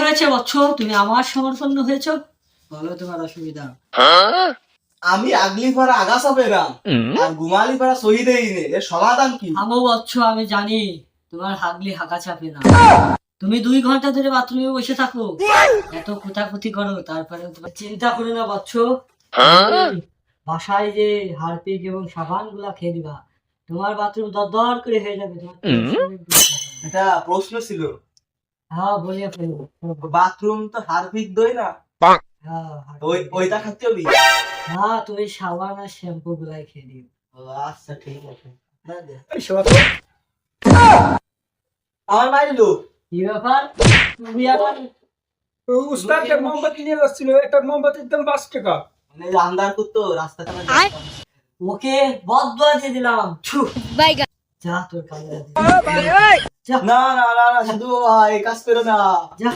হয়েছে বৎস তুমি আমার সমর্পন্ন হয়েছো? বলো তোমার অসুবিধা। আমি আগলি পাড়া আগাছা পেরাম আর গুমালি পাড়া শহীদেই নে। এর সমাধান কি? থামো বৎস আমি জানি তোমার হাগলি হাঁকা চাপে না তুমি দুই ঘণ্টা ধরে বাথরুমে বসে থাকো। এত কোথাকুতি করো তারপরে তোমার চিন্তা করো না বৎস বাসায় যে হারপিক এবং সাবানগুলা খেয়ে দিবা তোমার বাথরুম দর দর করে হয়ে যাবে। তোমার এটা প্রশ্ন ছিল। হ্যাঁ বলিয়া ফেলব বাথরুম তো হারপিক দই না? হ্যাঁ ওই ওইটা খাতে হবে? হ্যাঁ তুমি সাবান আর শ্যাম্পু গুলাই খেয়ে দিও আচ্ছা ঠিক আছে। আমার মাইল কি ব্যাপার? তুমি আবার উস্তাদ একটা মোমবাতি নিয়ে আসছিল একটা মোমবাতির দাম পাঁচ টাকা। মানে আন্দার করতো রাস্তা ওকে দিয়ে দিলাম। যা তোর কাজে না না না না শুধু এই কাজ করো না যা